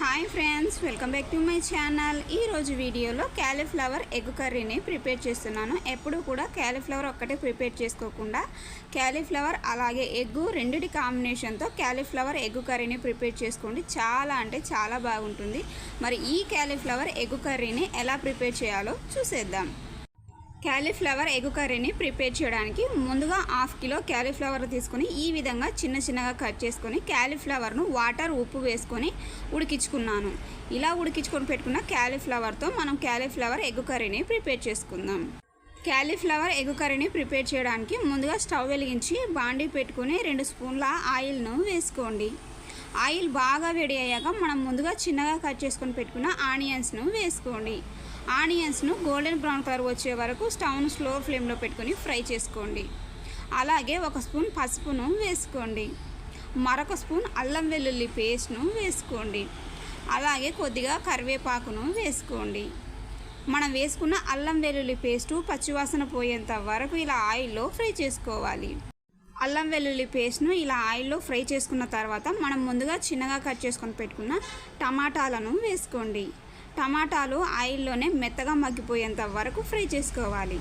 Hi friends welcome back to my channel. ఈరోజు వీడియోలో cauliflower egg కర్రీని ప్రిపేర్ చేస్తున్నాను. ఎప్పుడు కూడా క్యాలీఫ్లవర్ ఒక్కటే ప్రిపేర్ చేసుకోకుండా క్యాలీఫ్లవర్ అలాగే ఎగ్ రెండిటి కాంబినేషన్తో క్యాలీఫ్లవర్ ఎగ్ కర్రీని ప్రిపేర్ చేసుకోండి. చాలా అంటే చాలా బాగుంటుంది. మరి ఈ క్యాలీఫ్లవర్ ఎగ్ కర్రీని ఎలా ప్రిపేర్ చేయాలో చూసేద్దాం. క్యాలీఫ్లవర్ ఎగ్ కర్రీని ప్రిపేర్ చేయడానికి ముందుగా హాఫ్ కిలో క్యాలీఫ్లవర్ తీసుకొని ఈ విధంగా చిన్న చిన్నగా కట్ చేసుకొని క్యాలీఫ్లవర్ను వాటర్ ఉప్పు వేసుకొని ఉడికించుకున్నాను. ఇలా ఉడికించుకొని పెట్టుకున్న క్యాలీఫ్లవర్తో మనం క్యాలీఫ్లవర్ ఎగ్ కర్రీని ప్రిపేర్ చేసుకుందాం. క్యాలీఫ్లవర్ ఎగ్ కర్రీని ప్రిపేర్ చేయడానికి ముందుగా స్టవ్ వెలిగించి బాండీ పెట్టుకుని రెండు స్పూన్ల ఆయిల్ను వేసుకోండి. ఆయిల్ బాగా వేడి అయ్యాక మనం ముందుగా చిన్నగా కట్ చేసుకొని పెట్టుకున్న ఆనియన్స్ను వేసుకోండి. ఆనియన్స్ను గోల్డెన్ బ్రౌన్ కలర్ వచ్చే వరకు స్టవ్ను స్లో ఫ్లేమ్లో పెట్టుకొని ఫ్రై చేసుకోండి. అలాగే ఒక స్పూన్ పసుపును వేసుకోండి. మరొక స్పూన్ అల్లం వెల్లుల్లి పేస్ట్ను వేసుకోండి. అలాగే కొద్దిగా కరివేపాకును వేసుకోండి. మనం వేసుకున్న అల్లం వెల్లుల్లి పేస్టు పచ్చివాసన పోయేంత వరకు ఇలా ఆయిల్లో ఫ్రై చేసుకోవాలి. అల్లం వెల్లుల్లి పేస్ట్ను ఇలా ఆయిల్లో ఫ్రై చేసుకున్న తర్వాత మనం ముందుగా చిన్నగా కట్ చేసుకొని పెట్టుకున్న టమాటాలను వేసుకోండి. టమాటాలు ఆయిల్లోనే మెత్తగా మగ్గిపోయేంత వరకు ఫ్రై చేసుకోవాలి.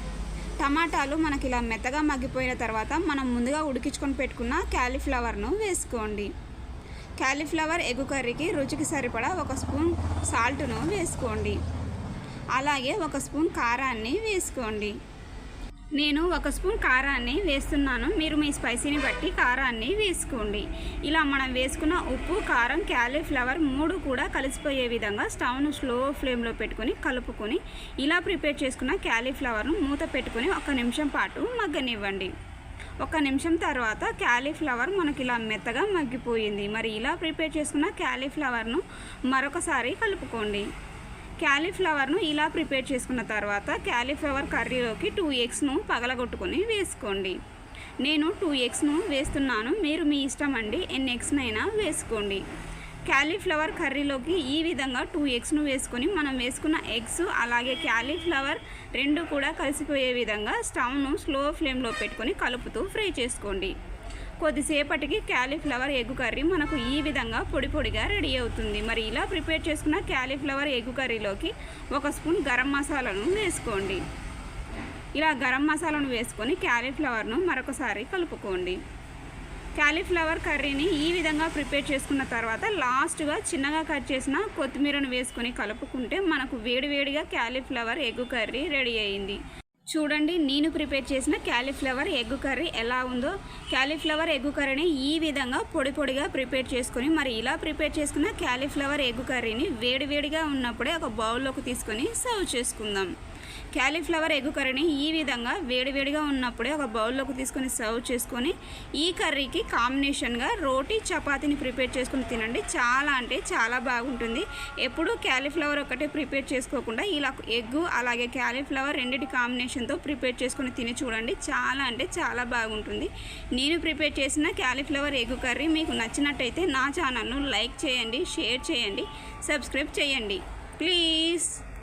టమాటాలు మనకి ఇలా మెత్తగా మగ్గిపోయిన తర్వాత మనం ముందుగా ఉడికించుకొని పెట్టుకున్న క్యాలీఫ్లవర్ను వేసుకోండి. క్యాలీఫ్లవర్ ఎగ్ కర్రీకి రుచికి సరిపడా ఒక స్పూన్ సాల్ట్ను వేసుకోండి. అలాగే ఒక స్పూన్ కారాన్ని వేసుకోండి. నేను ఒక స్పూన్ కారాన్ని వేస్తున్నాను. మీరు మీ స్పైసీని బట్టి కారాన్ని వేసుకోండి. ఇలా మనం వేసుకున్న ఉప్పు కారం క్యాలీఫ్లవర్ మూడు కూడా కలిసిపోయే విధంగా స్టవ్ను స్లో ఫ్లేమ్లో పెట్టుకొని కలుపుకొని ఇలా ప్రిపేర్ చేసుకున్న క్యాలీఫ్లవర్ను మూత పెట్టుకుని ఒక నిమిషం పాటు మగ్గనివ్వండి. ఒక నిమిషం తర్వాత క్యాలీఫ్లవర్ మనకి ఇలా మెత్తగా మగ్గిపోయింది. మరి ఇలా ప్రిపేర్ చేసుకున్న క్యాలీఫ్లవర్ను మరొకసారి కలుపుకోండి. క్యాలీఫ్లవర్ను ఇలా ప్రిపేర్ చేసుకున్న తర్వాత క్యాలీఫ్లవర్ కర్రీలోకి టూ ఎగ్స్ను పగలగొట్టుకొని వేసుకోండి. నేను టూ ఎగ్స్ను వేస్తున్నాను. మీరు మీ ఇష్టం అండి. ఎన్ని ఎగ్స్నైనా వేసుకోండి. క్యాలీఫ్లవర్ కర్రీలోకి ఈ విధంగా టూ ఎగ్స్ను వేసుకొని మనం వేసుకున్న ఎగ్స్ అలాగే క్యాలీఫ్లవర్ రెండు కూడా కలిసిపోయే విధంగా స్టవ్ను స్లో ఫ్లేమ్లో పెట్టుకొని కలుపుతూ ఫ్రై చేసుకోండి. కొద్దిసేపటికి క్యాలీఫ్లవర్ ఎగ్ కర్రీ మనకు ఈ విధంగా పొడి పొడిగా రెడీ అవుతుంది. మరి ఇలా ప్రిపేర్ చేసుకున్న క్యాలీఫ్లవర్ ఎగ్ కర్రీలోకి ఒక స్పూన్ గరం మసాలాను వేసుకోండి. ఇలా గరం మసాలాను వేసుకొని క్యాలీఫ్లవర్ను మరొకసారి కలుపుకోండి. క్యాలీఫ్లవర్ కర్రీని ఈ విధంగా ప్రిపేర్ చేసుకున్న తర్వాత లాస్ట్గా చిన్నగా కట్ చేసిన కొత్తిమీరను వేసుకొని కలుపుకుంటే మనకు వేడివేడిగా క్యాలీఫ్లవర్ ఎగ్ కర్రీ రెడీ అయింది. చూడండి నేను ప్రిపేర్ చేసిన క్యాలీఫ్లవర్ ఎగ్ కర్రీ ఎలా ఉందో. క్యాలీఫ్లవర్ ఎగ్ కర్రీని ఈ విధంగా పొడి పొడిగా ప్రిపేర్ చేసుకొని మరి ఇలా ప్రిపేర్ చేసుకున్న క్యాలీఫ్లవర్ ఎగ్ కర్రీని వేడివేడిగా ఉన్నప్పుడే ఒక బౌల్లోకి తీసుకొని సర్వ్ చేసుకుందాం. క్యాలీఫ్లవర్ ఎగ్ కర్రీని ఈ విధంగా వేడివేడిగా ఉన్నప్పుడే ఒక బౌల్లోకి తీసుకొని సర్వ్ చేసుకొని ఈ కర్రీకి కాంబినేషన్గా రోటీ చపాతీని ప్రిపేర్ చేసుకుని తినండి. చాలా అంటే చాలా బాగుంటుంది. ఎప్పుడూ క్యాలీఫ్లవర్ ఒకటే ప్రిపేర్ చేసుకోకుండా ఇలా ఎగ్ అలాగే క్యాలీఫ్లవర్ రెండింటి కాంబినేషన్తో ప్రిపేర్ చేసుకొని తిని చూడండి. చాలా అంటే చాలా బాగుంటుంది. నేను ప్రిపేర్ చేసిన క్యాలీఫ్లవర్ ఎగ్ కర్రీ మీకు నచ్చినట్టయితే నా ఛానల్ను లైక్ చేయండి షేర్ చేయండి సబ్స్క్రైబ్ చేయండి. ప్లీజ్.